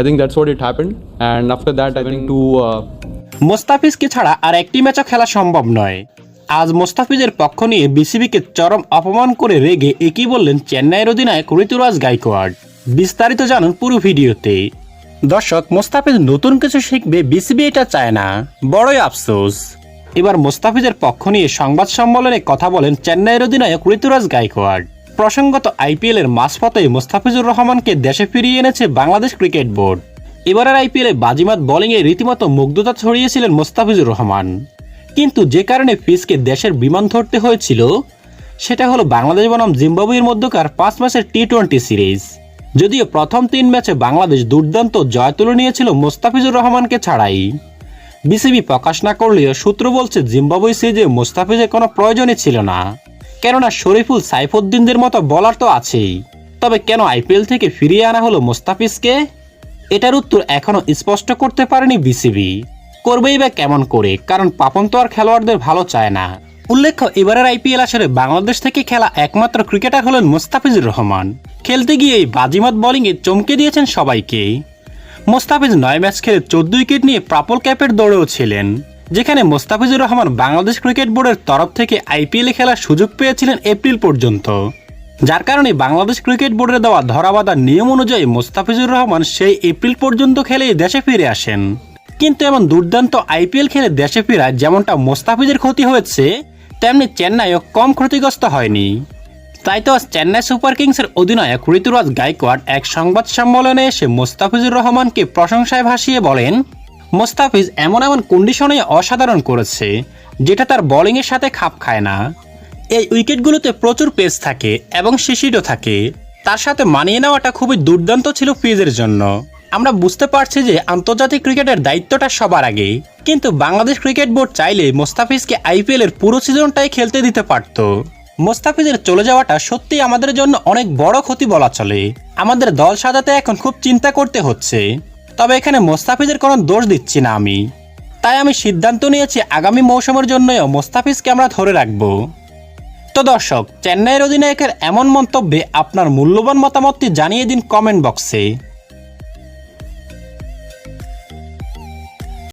I think that's what it happened. And after that, I think to uh, মোস্তাফিজকে ছাড়া আর একটি ম্যাচও খেলা সম্ভব নয়। আজ মোস্তাফিজের পক্ষ নিয়ে বিসিবিকে চরম অপমান করে রেগে একই বললেন চেন্নাইয়ের অধিনায়ক ঋতুরাজ গাইকোয়াড। বিস্তারিত জানুন পুরো ভিডিওতে। দর্শক মোস্তাফিজ নতুন কিছু শিখবে বিসিবি এটা চায় না। বড়ই আফসোস। এবার মোস্তাফিজের পক্ষ নিয়ে সংবাদ সম্মেলনে কথা বলেন চেন্নাইয়ের অধিনায়ক ঋতুরাজ গাইকোয়াড। প্রসঙ্গত আইপিএল এর মাঝপথে মোস্তাফিজুর রহমানকে দেশে ফিরিয়ে এনেছে বাংলাদেশ ক্রিকেট বোর্ড। এবারের আইপিএলে বাজিমাত বোলিংয়ে রীতিমতো মুগ্ধতা ছড়িয়েছিলেন মোস্তাফিজুর রহমান। কিন্তু যে কারণে ফিসকে দেশের বিমান ধরতে হয়েছিল, সেটা হলো বাংলাদেশ বনাম জিম্বাবুয়ের মধ্যকার পাঁচ ম্যাচের টি টোয়েন্টি সিরিজ। যদিও প্রথম তিন ম্যাচে বাংলাদেশ দুর্দান্ত জয় তুলে নিয়েছিল মোস্তাফিজুর রহমানকে ছাড়াই। বিসিবি প্রকাশ না করলেও সূত্র বলছে, জিম্বাবুয়ে সিরিজে মোস্তাফিজের কোনো প্রয়োজনই ছিল না। কেননা শরীফুল সাইফুদ্দিনদের মতো বলার তো আছেই। তবে কেন আইপিএল থেকে ফিরিয়ে আনা হলো মোস্তাফিজকে? এটার উত্তর এখনও স্পষ্ট করতে পারেনি বিসিবি। করবেই বা কেমন করে, কারণ পাপন তো আর খেলোয়াড়দের ভালো চায় না। উল্লেখ্য, এবারের আইপিএল আসরে বাংলাদেশ থেকে খেলা একমাত্র ক্রিকেটার হলেন মোস্তাফিজুর রহমান। খেলতে গিয়ে বাজিমাত বোলিংয়ে চমকে দিয়েছেন সবাইকে। মোস্তাফিজ নয় ম্যাচ খেলে চোদ্দ উইকেট নিয়ে প্রাপল ক্যাপের দৌড়েও ছিলেন। যেখানে মোস্তাফিজুর রহমান বাংলাদেশ ক্রিকেট বোর্ডের তরফ থেকে আইপিএলে খেলার সুযোগ পেয়েছিলেন এপ্রিল পর্যন্ত। যার কারণে বাংলাদেশ ক্রিকেট বোর্ডের দেওয়া ধরাবাধা নিয়ম অনুযায়ী মোস্তাফিজুর রহমান সেই এপ্রিল পর্যন্ত খেলেই দেশে ফিরে আসেন। কিন্তু এমন দুর্দান্ত আইপিএল খেলে দেশে ফেরায় যেমনটা মোস্তাফিজের ক্ষতি হয়েছে, তেমনি চেন্নাইও কম ক্ষতিগ্রস্ত হয়নি। তাই তো আজ চেন্নাই সুপার কিংসের অধিনায়ক ঋতুরাজ গাইকোয়াড এক সংবাদ সম্মেলনে এসে মোস্তাফিজুর রহমানকে প্রশংসায় ভাসিয়ে বলেন মোস্তাফিজ এমন এমন কন্ডিশনে অসাধারণ করেছে, যেটা তার বোলিংয়ের সাথে খাপ খায় না। এই উইকেটগুলোতে প্রচুর পেস থাকে এবং শিশিরও থাকে। তার সাথে মানিয়ে নেওয়াটা খুবই দুর্দান্ত ছিল ফিজের জন্য। আমরা বুঝতে পারছি যে আন্তর্জাতিক ক্রিকেটের দায়িত্বটা সবার আগে, কিন্তু বাংলাদেশ ক্রিকেট বোর্ড চাইলে মোস্তাফিজকে আইপিএল এর পুরো সিজনটাই খেলতে দিতে পারত। মোস্তাফিজের চলে যাওয়াটা সত্যি আমাদের জন্য অনেক বড় ক্ষতি বলা চলে। আমাদের দল সাজাতে এখন খুব চিন্তা করতে হচ্ছে। তবে এখানে মোস্তাফিজের কোনো দোষ দিচ্ছি না আমি। তাই আমি সিদ্ধান্ত নিয়েছি আগামী মৌসুমের জন্যও মোস্তাফিজকে আমরা ধরে রাখব। তো দর্শক, চেন্নাইয়ের অধিনায়কের এমন মন্তব্যে আপনার মূল্যবান মতামতটি জানিয়ে দিন কমেন্ট বক্সে।